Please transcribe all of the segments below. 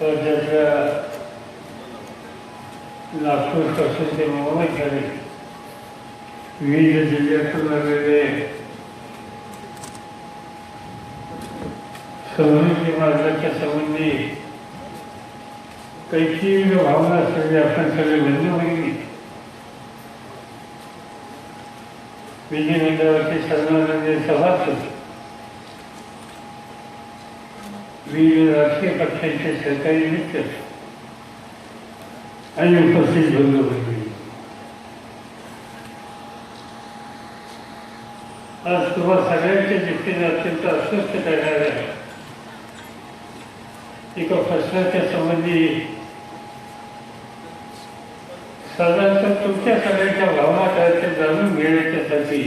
राज्यातल्या नागपूरपासून ते मुंबईकडे विविध जिल्ह्यातून आलेले समृद्धी मार्गाच्या संबंधी काही तीव्र भावना असलेली आपण सगळे बंधू बहिणी विधिमंडळाचे सन्माननीय सभासद मी राजकीय पक्षांचे सरकारी मित्र आणि उपस्थित बंधू भगिनी आज तुम्हा सगळ्यांच्या दृष्टीने अत्यंत अस्वस्थ करणाऱ्या एका प्रश्नाच्या संबंधी साधारणतः तुमच्या सगळ्यांच्या भावना काय त्या जाणून घेण्याच्यासाठी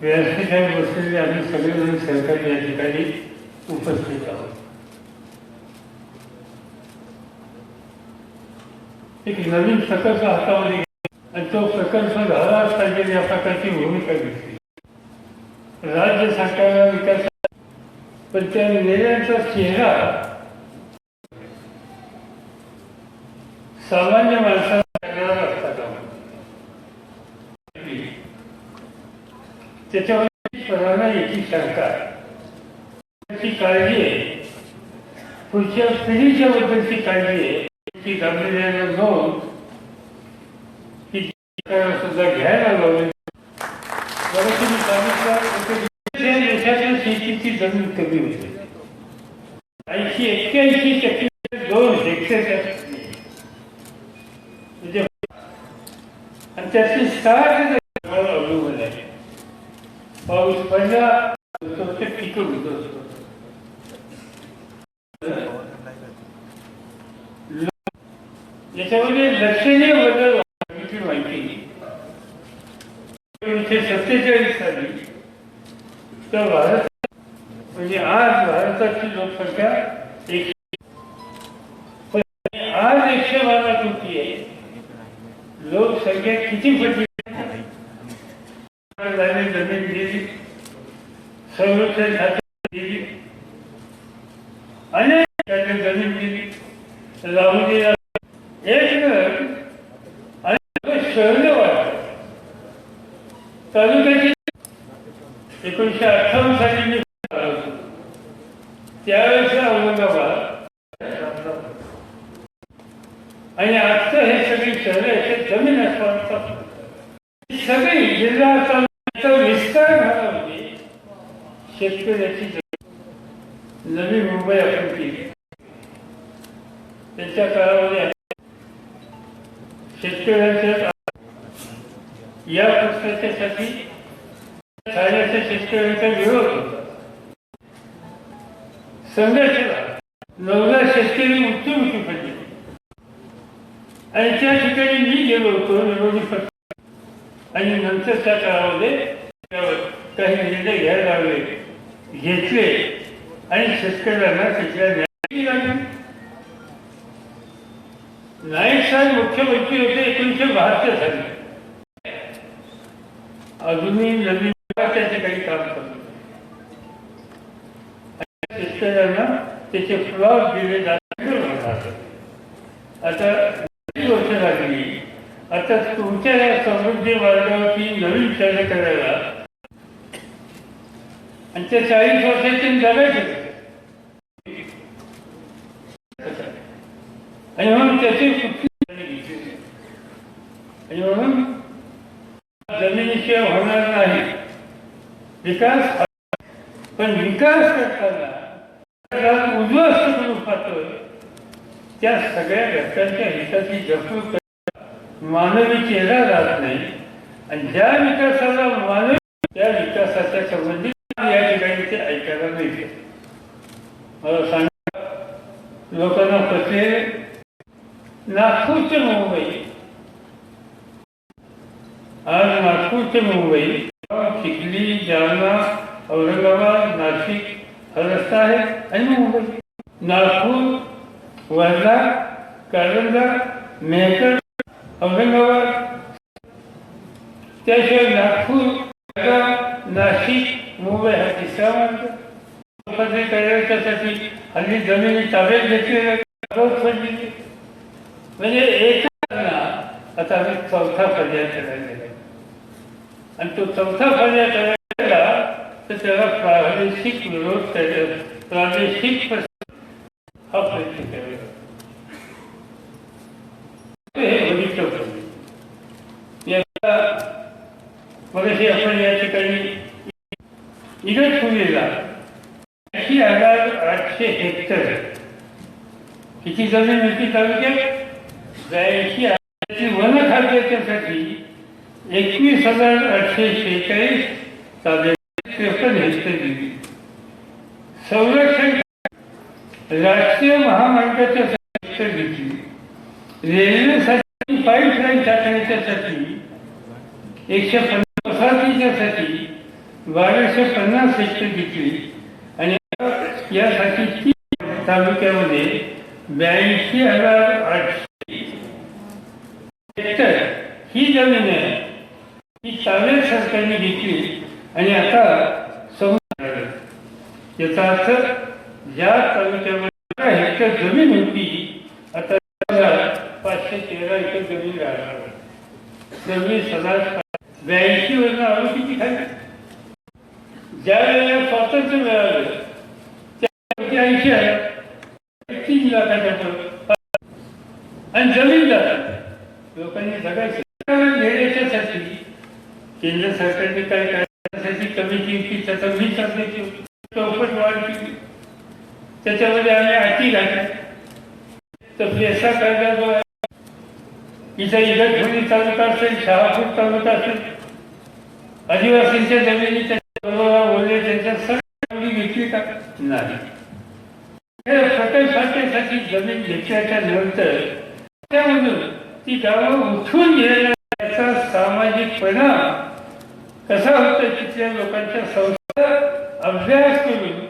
व्यासपीठावर बसलेले आम्ही सगळेजण सरकारी या ठिकाणी उपस्थित आहोत एक नवीन प्रकल्प हातामध्ये आणि तो प्रकल्प झाला पाहिजे या प्रकारची भूमिका घेतली. राज्य सरकारला विकास पण त्या निर्णयाचा चेहरा सामान्य माणसाला त्याच्यावर स्वतःला याची शंका ची काळजी आहे पुढच्या पिढीच्या बद्दलची काळजी आहे ती गांभीर्यानं नोंद ही सरकारला सुद्धा घ्यायला लावली बरं तुम्ही सांगितलं त्या देशाच्या शेतीची जमीन कमी होते ऐंशी एक्क्याऐंशी टक्के दोन हेक्टर म्हणजे आणि त्याची साठ जमिनीवर अवलंबून आहे पाऊस पडला तर ते पिकं होतं याच्यामध्ये लक्षणीय बदल सांगितली माहिती सत्तेचाळीस साली तर भारत म्हणजे आज भारताची लोकसंख्या एकशे पण आज एकशे बारा कोटी आहे लोकसंख्या किती पडली झाली जमीन गेली संरक्षण खाते गेली अनेक ठिकाणी जमीन गेली लावून एक तर आणि शहर वाढलं तालुक्याची एकोणीसशे अठ्ठावन्न साली मी त्यावेळेस औरंगाबाद आणि आजचं हे सगळी शहर याचे जमीन असतात सगळी जिल्हा तालुक्याचा विस्तार झाला म्हणजे शेतकऱ्याची नवी मुंबई आपण केली. त्याच्या काळात या प्रश्नाच्यासाठी शेतकऱ्यांचा विरोध होता संघर्ष झाला नवरा शेतकरी मृत्युमुखी पडले आणि त्या ठिकाणी मी गेलो होतो विरोधी पक्ष. आणि नंतरच्या काळामध्ये काही निर्णय घ्यायला लागले. घेतले. आणि शेतकऱ्यांना त्याच्या न्याय नाईक साहेब मुख्यमंत्री होते एकोणीसशे बहात्तर साली. अजूनही नवीन त्याचे काही काम करत शेतकऱ्यांना त्याचे फ्लॉट दिले जातात आता वर्ष लागली. आता तुमच्या या समृद्धी मार्गावरती नवीन विचार करायला आणि त्या चाळीस वर्षाचे जगायचे. आणि म्हणून त्याची कुठली घेतली नाही. आणि म्हणून जमिनीशिवाय होणार नाही विकास पण विकास करताना उद्ध्वस्त करून पाहतोय त्या सगळ्या घटकांच्या हिताची जपणूक मानवी चेहरा राहत नाही. आणि ज्या विकासाला मानवी त्या विकासाच्या संबंधित या ठिकाणी ते ऐकायला मिळते. मला सांगा लोकांना पटले नागपूर मुंबई आज नागपूर ते मुंबई चिखली जालना औरंगाबाद नाशिक हा रस्ता आहे आणि मुंबई. नागपूर वर्धा कारंजा मेहकर औरंगाबाद. त्याशिवाय नागपूर नाशिक मुंबई हा तिसरा मार्ग. करण्यासाठी हल्ली जमिनी ताब्यात घेतलेल्या म्हणजे एक आता आम्ही चौथा पर्याय करायला आणि तो चौथा पर्याय करायला तर त्याला प्रादेशिक विरोध करायला प्रादेशिक हा प्रयत्न करायला हे बघितलं पाहिजे मगाशी आपण या ठिकाणी इगतपुरीला ऐंशी हजार आठशे हेक्टर किती जमीन होती तालुक्यात? ब्याऐंशी एकवीस हजार आठशे शेहेचाळीस ताब्यात त्रेपन्न हेक्टर दिली संरक्षण राष्ट्रीय महामार्गाच्या हेक्टर घेतली रेल्वेसाठी पाईपलाईन टाकण्याच्यासाठी एकशे पन्नास वसाहतीच्यासाठी बाराशे पन्नास हेक्टर घेतली आणि यासाठी तीन तालुक्यामध्ये ब्याऐंशी हजार आठशे हेक्टर ही जमीन आहे. ही चांगल्या सरकारने घेतली आणि आता समुद्र याचा अर्थ ज्या तालुक्यामध्ये हेक्टर जमीन होती. आता पाचशे तेरा हेक्टर जमीन राहणार आहे. सव्वीस ब्याऐंशी वर्ष आलो किती खाली? ज्या वेळेला स्वातंत्र्य मिळालं त्या ऐंशी हजार तीन लाखाच्या आणि जमीन जातात लोकांनी जगायचं. केंद्र सरकारने काय करण्यासाठी कमी तर वीस टक्क्याची चौपट वाढ केली. त्याच्यामध्ये आम्ही अटी घातल्या तर पेसा कायदा जो आहे इथं इगतपुरी तालुका असेल शहापूर तालुका असेल आदिवासींच्या जमिनी त्याच्या बोलले त्यांच्या सगळी घेतली का नाही. हे प्रकल्पासाठी जमीन घेतल्याच्या नंतर त्यामधून ती गावं उठून घेण्याचा सामाजिक परिणाम कसा होतो तिथल्या लोकांच्या संस्था अभ्यास करून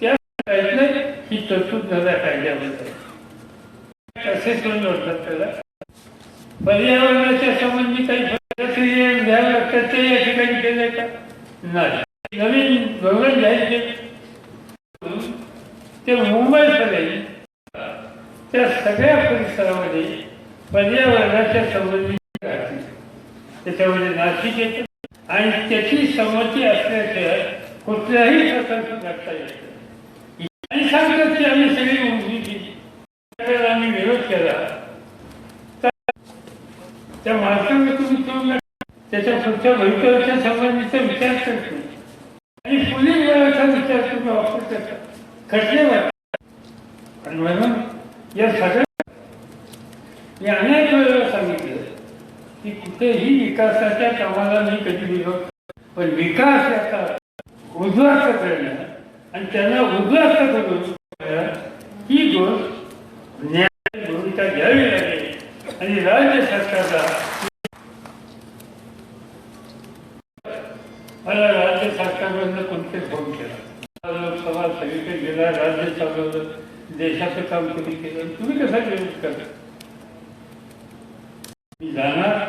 त्या कायद्याने ही तरतूद झाल्या कायद्यामध्ये. कसे करून ओळखतात त्याला. पर्यावरणाच्या संबंधी काही प्रक्रिया घ्यायला लागतात ते या ठिकाणी केले का? नाही. नवीन धोरण घ्यायचे ते मुंबईपर्यंत त्या सगळ्या परिसरामध्ये पर्यावरणाच्या संबंधित त्याच्यामध्ये नाशिक येते. संमती असल्याशिवाय कुठल्याही प्रकल्प करता येत आणि सांगतात की आम्ही सगळी उंची केली आम्ही विरोध केला. त्या माणसाला तुम्ही ठेवून त्याच्या पुढच्या भविष्याच्या संबंधीचा विचार करतो. आणि पोलीस वेळाचा विचार तुम्ही वापर करता खटले वाटतात. आणि म्हणून या सगळ्या मी अनेक वेळेला सांगितलं की कुठेही विकासाच्या कामाला मी कधी विरोध पण विकास याचा उद्ध्वस्त करणं आणि त्यांना उद्ध्वस्त करून ही गोष्ट न्याय भूमिका घ्यावी लागेल आणि राज्य सरकारला मला राज्य सरकारमधनं कोणते फोन केला? लोकसभा सगळीकडे गेला राज्य चालवलं देशाचं काम कोणी केलं? तुम्ही कसा विरोध करता? मी जाणार.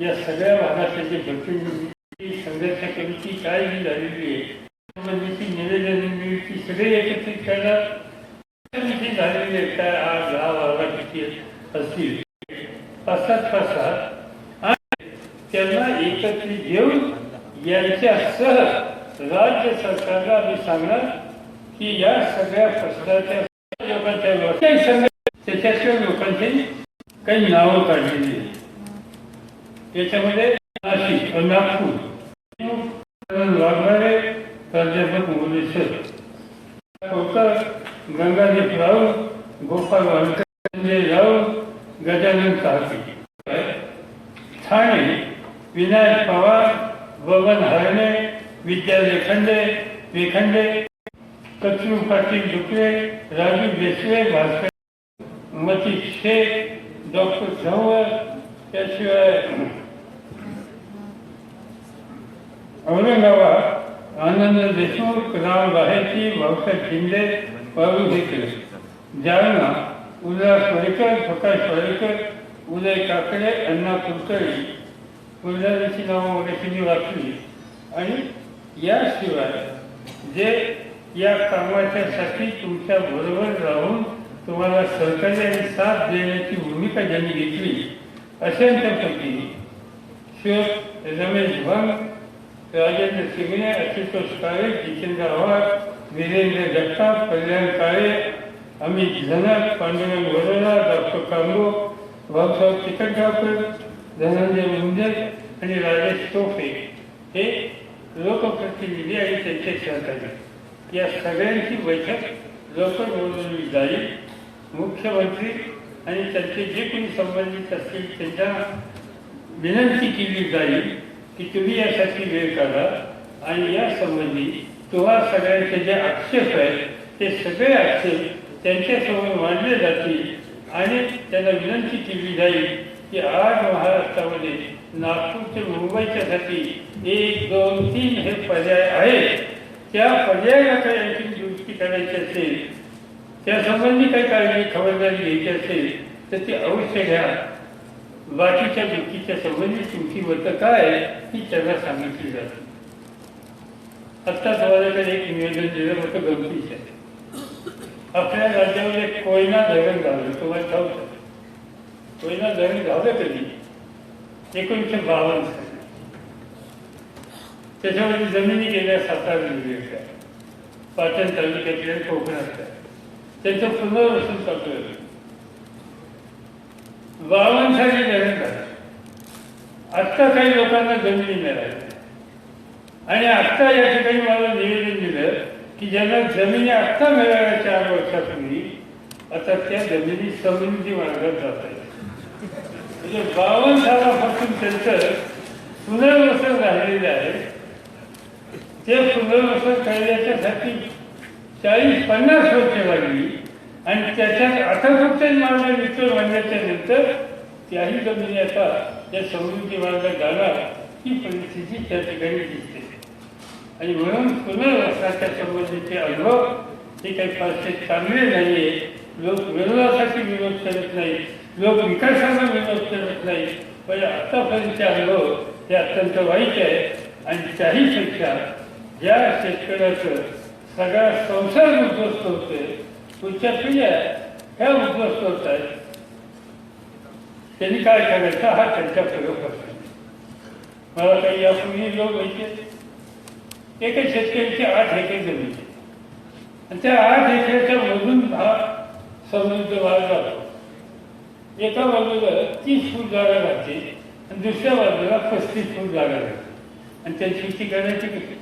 या सगळ्या भागासाठी प्रतिनिधी संघर्ष कमिटी काय जी झालेली आहे. संबंधीची निवेदन मिळती सगळे एकत्रित करणार. समिती झालेली आहे काय आठ दहा बारा किती असतील. पाच सात पाच सात आणि त्यांना एकत्रित घेऊन यांच्यासह राज्य सरकारला आम्ही सांगणार की या सगळ्या प्रश्नाच्या लोकांच्या त्याच्याशिवाय लोकांची काही नावं काढलेली आहेत. याच्यामध्ये नाशिक नागपूर लागणारे प्राध्यापक मुलेश्वर कोकर गंगाजी राऊत गोपाल वालकर संजय राऊत गजानन साहसी. ठाणे विनायक पवार बबन हरणे विद्या लेखंडे लेखंडे कचरू पाटील डुकरे राजू देशवे भास्कर मती शेख डॉक्टर झंवर त्याशिवाय औरंगाबाद आनंद देशमुख राम बाहेरची भाऊसाहेब शिंदे पारू हेकरे जालना उल्हास वडेकर प्रकाश वडेकर उदय काकडे अण्णा कुलकर्णी फुलझालीची नावं वगैरे तिने वाचली आणि याशिवाय जे या कामाच्यासाठी तुमच्या बरोबर राहून तुम्हाला सहकार्य आणि साथ देण्याची भूमिका ज्यांनी घेतली अशांच्यापैकी शिव रमेश भंग राजेंद्र शिंगणे आशुतोष काळे जितेंद्र आव्हाड वीरेंद्र जगताप कल्याण काळे अमित झनक पांडुरंग वरोरा डॉक्टर कांबो भाऊसाहेब चिकटगावकर धनंजय मुंदे आणि राजेश टोपे हे लोकप्रतिनिधी आणि त्यांचे सहकारी. या सगळ्यांची बैठक लवकर बोलवली जाईल. मुख्यमंत्री आणि त्यांचे जे कोणी संबंधित असतील त्यांच्या विनंती केली जाईल. की तुम्ही यासाठी वेळ काढा आणि या संबंधी तुम्हा सगळ्यांचे जे आक्षेप आहेत ते सगळे आक्षेप त्यांच्यासमोर मांडले जातील आणि त्यांना विनंती केली जाईल की आज महाराष्ट्रामध्ये नागपूर ते मुंबईच्यासाठी एक दोन तीन हे पर्याय आहेत. त्या पर्यायाला काही आणखी दुरुस्ती करायची असेल त्यासंबंधी काही काळजी खबरदारी घ्यायची असेल तर ती अवश्य घ्या. बाकीच्या गोष्टीच्या संबंधित तुमची मतं काय आहे, ती त्यांना सांगितली जाते आत्ता तुम्हाला एक निवेदन दिलं मतं गमतीचं आहे आपल्या राज्यामध्ये कोयना धरण झालं तुम्हाला ठाऊक आहे. कोयना धरण झालं कधी एकोणीसशे बावन्न साली त्याच्यामध्ये जमिनी गेल्या सातारा जिल्ह्याच्या पाटण तालुक्यातल्या कोकणातल्या त्यांचं पुनर्वसन चालू आहे बावन्न साली धरण आत्ता काही लोकांना जमिनी मिळाली. आणि आत्ता या ठिकाणी मला निवेदन दिलं की ज्यांना जमिनी आत्ता मिळाल्या चार वर्षापूर्वी आता त्या जमिनी समृद्धी मार्गात जात आहेत. म्हणजे बावन्न सालापासून त्यांचं पुनर्वसन राहिलेलं आहे. ते पुनर्वसन करण्याच्यासाठी चाळीस पन्नास वर्ष लागली. आणि त्याच्यात आता फक्त मागण्या विचार नंतर त्याही जमिनी आता त्या समृद्धी मार्गात जाणार ही परिस्थिती त्या ठिकाणी दिसते. आणि म्हणून पुनर्वासाच्या संबंधीचे अनुभव हे काही फारसे चांगले नाहीये. लोक विरोधासाठी विरोध करत नाही लोक विकासाला विरोध करत नाही पण आतापर्यंतचे अनुभव हे अत्यंत वाईट आहे. आणि त्याहीपेक्षा ज्या शेतकऱ्याचं सगळा संसार उद्ध्वस्त होतोय तुमच्या पिढ्या ह्या उद्ध्वस्त होत आहेत त्यांनी काय करायचं हा त्यांचा प्रयोग असतो मला काही यापूर्वी लोक माहिती एका शेतकऱ्याचे आठ एकर जमीन आहे. आणि त्या आठ एकरच्या मधून हा समृद्ध भाग जातो एका बाजूला तीस फूट जागा राहते आणि दुसऱ्या बाजूला पस्तीस फूट जागा राहते आणि त्याची शेती करायची कशी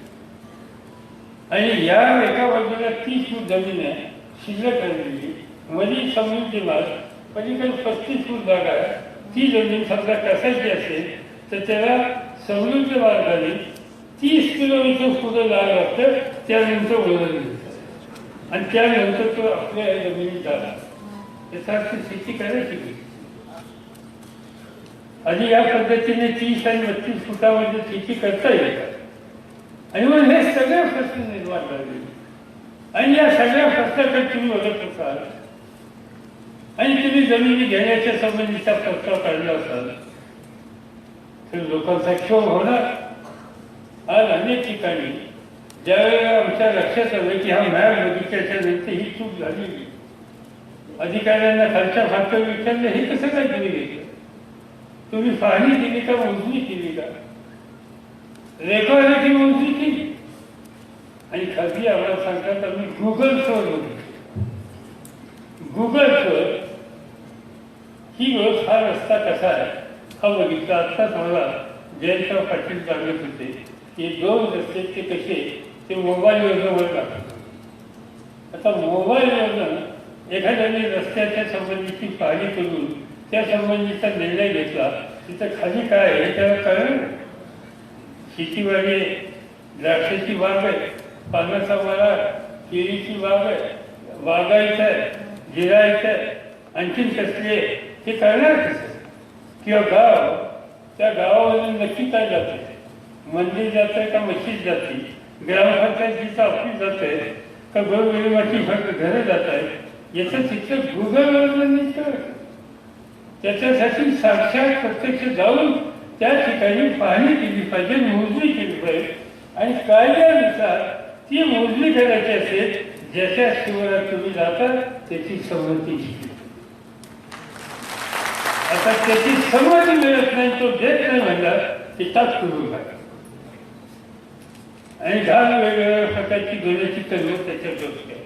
आणि या एका बाजूला तीस फूट जमीन आहे शिल्लक राहिलेली मध्ये समृद्धी भाग पलीकडे पस्तीस फूट जागा आहे. ती जमीन समजा कसायची असेल तर त्याला समृद्ध मार्गाने तीस किलोमीटर पुढे जावं लागतं त्यानंतर वळण आणि त्यानंतर तो आपल्या जमिनीत जाणार. यासारखी शेती करायची कशी? आणि या पद्धतीने तीस आणि बत्तीस फुटामध्ये शेती करता येईल आणि मग हे सगळे प्रश्न निर्माण झाले. आणि या सगळ्या प्रश्नाकडे तुम्ही बघत असाल आणि तुम्ही जमिनी घेण्याच्या संबंधीचा प्रस्ताव काढला असाल तर लोकांचा क्षोभ होणार. आज अनेक ठिकाणी ज्यावेळेला आमच्या लक्षात आलं की हा मॅप बघितल्याच्या नंतर ही चूक झाली अधिकाऱ्यांना खालच्या फाटक विचारलं हे कसं काय तुम्ही घेतलं? तुम्ही पाहणी केली का मोजणी केली का? रेकॉर्डाची मोजणी केली? आणि खाली आम्हाला सांगतात आम्ही गुगल शोध बघितलं गुगल शोध ही गोष्ट हा रस्ता कसा आहे? हा बघितला आत्ताच मला जयंतराव पाटील सांगत होते की दोन रस्ते ते कसे ते मोबाईलवरनं वर टाकतात आता मोबाईलवरनं एखाद्याने रस्त्याच्या संबंधीची पाहणी करून त्या संबंधीचा निर्णय घेतला तिथं खाली काय आहे? त्याला कळलं? शेतीवाडी द्राक्षाची बाग आहे. पानाचा मळा केळीची बाग आहे वागायचं आहे जिरायचं आहे आणखीन कसली आहे हे कळणार कसं? किंवा गाव त्या गावामधून नक्की काय जाते मंदिर जात आहे का मशीद जाते ग्रामपंचायतीचं ऑफिस जात आहे का गोरगरिबाची फक्त घरं जात आहे याचं शिक्षण गुगलवरून नाही त्याच्यासाठी साक्षात प्रत्यक्ष जाऊन त्या ठिकाणी पाहणी केली पाहिजे मोजणी केली पाहिजे. आणि कायद्यानुसार ती मोजणी करायची असेल ज्याच्या शिवारात तुम्ही जाता त्याची संमती आता त्याची संमती मिळत नाही तो देत नाही म्हणला की ताच करून टाका आणि दहा वेगवेगळ्या प्रकारची गण्याची तत्व त्याच्यात असते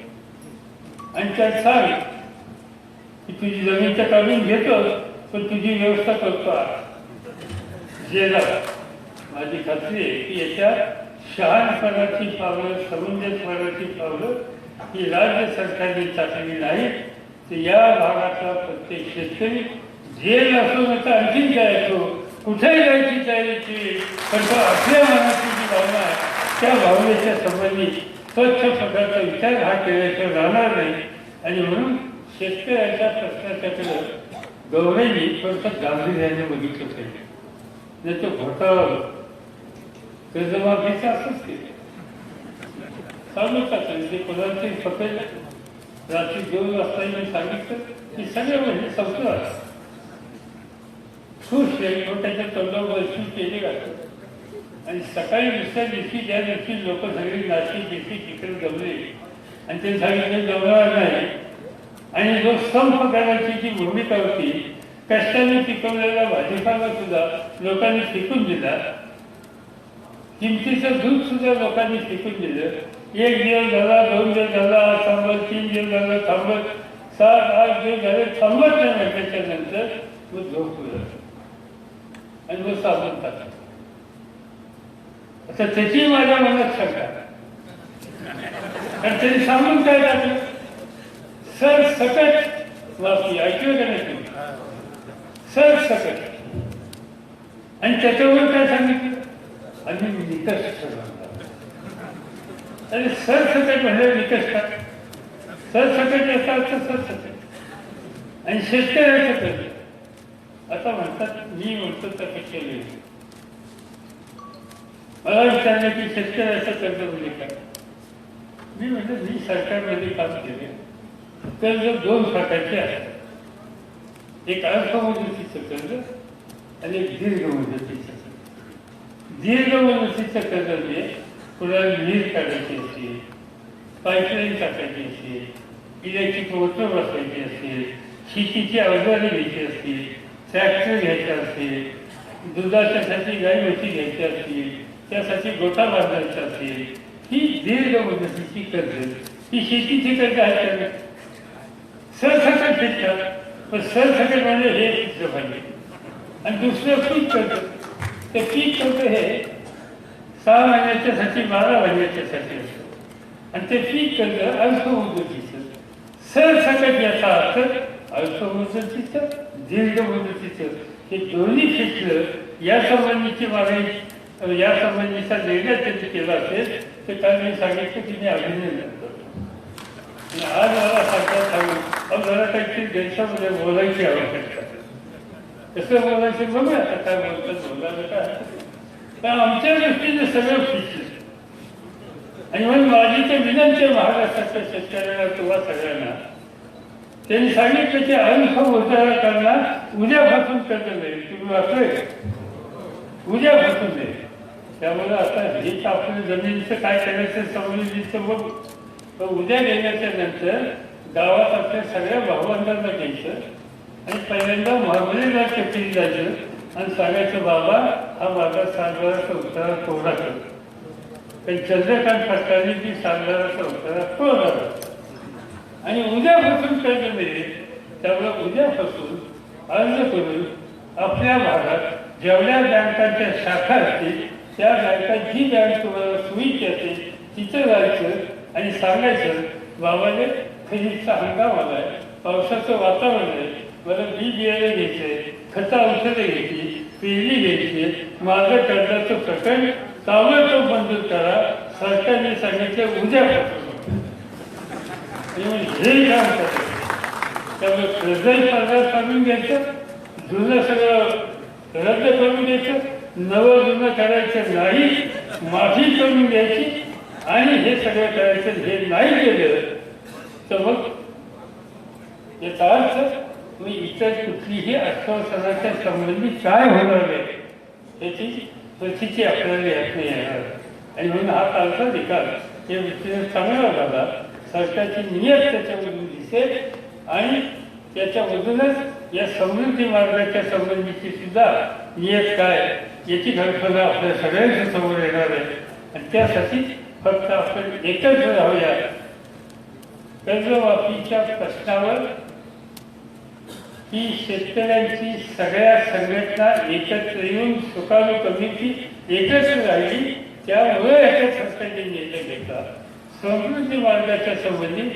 आणि त्यात सांग की तुझी जमीन तर काढून घेतो पण तुझी व्यवस्था करतो जेला माझी खात्री आहे की याच्या शहाणपणाची पावलं समंजसपणाची पावलं ही राज्य सरकारने टाकली नाही तर या भागातला प्रत्येक शेतकरी जेल असो नका आणखीन काय असो कुठेही जायची तयारी केली पण तो आपल्या मनाची जी भावना आहे त्या भावनेच्या संबंधी स्वच्छ प्रकारचा विचार हा केल्याशिवाय राहणार नाही. आणि म्हणून शेतकऱ्याच्या प्रश्नाच्याकडे गौरवनी थोडंसं गांभीर्याने बघितलं पाहिजे. नाही तो घोटाळा कर्जमाफीचं असंच केलं चालू का ते कोणाची रात्री दोन वाजता मी सांगितलं की सगळं म्हणजे संपलं खुश आहे छोट्याच्या तोंडावर वसूल केले जातात आणि सकाळी दुसऱ्या दिवशी ज्या दिवशी लोक सगळी नाशिक दिवशी तिकडे जमले आणि ते सांगितलं जमणार नाही आणि जो संप करायची जी भूमिका होती कष्टाने पिकवलेला भाजीपाला सुद्धा लोकांनी टिकून दिला किमतीचं दूध सुद्धा लोकांनी फेकून दिलं. एक दिवस झाला दोन दिवस झाला आज थांबत तीन दिवस झाला थांबत सात आठ दिवस झाले थांबत नाही त्याच्यानंतर मग झोपलं आणि मग साबण टाकला आता त्याची माझ्या मनात शंका. आणि त्यांनी सांगून काय टाकलं सर सकट माफी ऐकलं का नाही तुम्ही? सर सकट आणि त्याच्यावर काय सांगितलं? आणि निकष ठरवला. आणि सर म्हणजे निकष काय सरसकट याचा अर्थ सरसकट. आणि शेतकऱ्याचं कर्ज आता म्हणतात मी म्हणतो तसं केलं मला विचारलं की शेतकऱ्याचं कर्ज म्हणजे काय? मी म्हणजे मी सरकारमध्ये काम केले कर्ज दोन प्रकारचे आहेत. एक अल्प कर्ज आणि एक दीर्घ दीर्घ मुदतीचं कर्ज म्हणजे कुणाला वीज काढायची असेल पाईपलाईन टाकायची असेल इलेक्ट्रिक मोटर बसवायची असेल शेतीची अवजारे घ्यायची असतील ट्रॅक्टर घ्यायचा असेल दुधाच्यासाठी गाई म्हशी घ्यायची असतील त्यासाठी गोठा बांधायचा असेल ही दीर्घ मुदतीची कर्ज ही शेतीची कर्ज आहे का सरसकट शेतकऱ्याला पण सरसकट म्हणजे हे सिद्ध पाहिजे आणि दुसरं पीक कर्ज ते पीक कर्ज हे सहा महिन्याच्यासाठी बारा महिन्याच्यासाठी असतं आणि ते पीक कर्ज अल्प मुदतीचं सरसकट याचा अर्थ अल्प मुदतीचं दीर्घ मुदतीचं हे दोन्ही क्षेत्र या संबंधीची मागणी या संबंधीचा निर्णय त्यांनी केला असेल तर काल मी सांगितलं की मी अभिनंदन करतो. आज मला सांगता सांगून अहो जरा काहीतरी देशामध्ये बोलायची आवश्यकता. कसं बोलायचं बघा आता काय बोलतात बोलायला काय हरकत आमच्या दृष्टीने सगळं ठीक आणि म्हणून माझी तर विनंती महाराष्ट्राच्या शेतकऱ्यांना किंवा सगळ्यांना त्यांनी सांगितलं की अल्प उद्धारकांना उद्यापासून कर्ज मिळेल. तुम्ही वाचलंय उद्यापासून मिळेल. त्यामुळे आता हे आपल्या जमिनीचं काय करायचं संबंधीचं बघू. तर उद्या गेल्याच्यानंतर गावात आपल्या सगळ्या भावंडांना घ्यायचं. आणि पहिल्यांदा मागणीला चक्री जायचं आणि सांगायचं बाबा हा माझा सांगणारा उतारा कोरा करतो पण चंद्रकांत फटकाने ती सांगणारा उतारा कोरा करतो आणि उद्यापासून कर्ज मिळेल त्यामुळे उद्यापासून अर्ज करून आपल्या भागात जेवढ्या बँकांच्या शाखा असतील त्या बँकात जी बँक तुम्हाला सोयीची असेल तिथं जायचं आणि सांगायचं बाबाने खरीचा हंगाम आलाय पावसाचं वातावरण आहे मला बी बियाणे घ्यायचे खता औषधे घ्यायची पेरणी घ्यायची माझं कर्जाचं प्रकरण ताबडतोब मंजूर करा सरकारने सांगितलं उद्या हे काम करायचं त्यामुळे कर्जही पगार काढून घ्यायचं जुनं सगळं रद्द करून घ्यायचं नवं जुनं करायचं नाही माफी करून घ्यायची आणि हे सगळं करायचं हे नाही केलं तर मग याचा अर्थ मी इतर कुठलीही आश्वासनाच्या संबंधी काय होणार नाही याची प्रतिची आपल्याला येत नाही येणार. आणि म्हणून हा कालचा निकाल या विषय चांगला झाला. सरकारची नियत त्याच्यामधून दिसेल आणि त्याच्यामधूनच या समृद्धी मार्गाच्या संबंधीची सुद्धा नियत काय याची कल्पना आपल्या सगळ्यांच्या समोर येणार आहे. आणि त्यासाठी फक्त आपण एकच राहूया कर्जमाफीच्या प्रश्नावर ही शेतकऱ्यांची सगळ्या संघटना एकत्र येऊन सुकाणू कमिटी एकत्र राहिली त्यामुळे याच्या सरकारने निर्णय घेतला संस्कृती मार्गाच्या संबंधित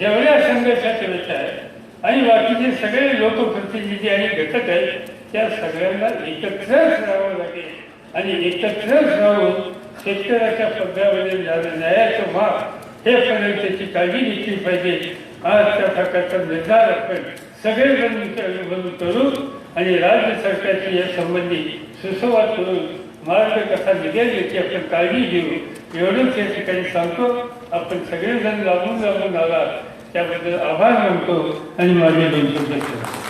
जेवढ्या संघटना चलत आहेत आणि बाकीचे सगळे लोकप्रतिनिधी आणि घटक आहेत त्या सगळ्यांना एकत्रच राहावं लागेल. आणि एकत्रच राहून शेतकऱ्याच्या पदरामध्ये न्यायाचं माप हे पर्यंतची त्याची काळजी घेतली पाहिजे. आज त्या प्रकारचा निर्धार आपण सगळे मिळून करू आणि राज्य सरकारची या संबंधी सुसंवाद करून मार्ग कसा निघेल याची आपण काळजी घेऊ एवढंच या ठिकाणी सांगतो आपण सगळेजण लागून लागून आला त्याबद्दल आभार मानतो आणि माझे दोन शब्द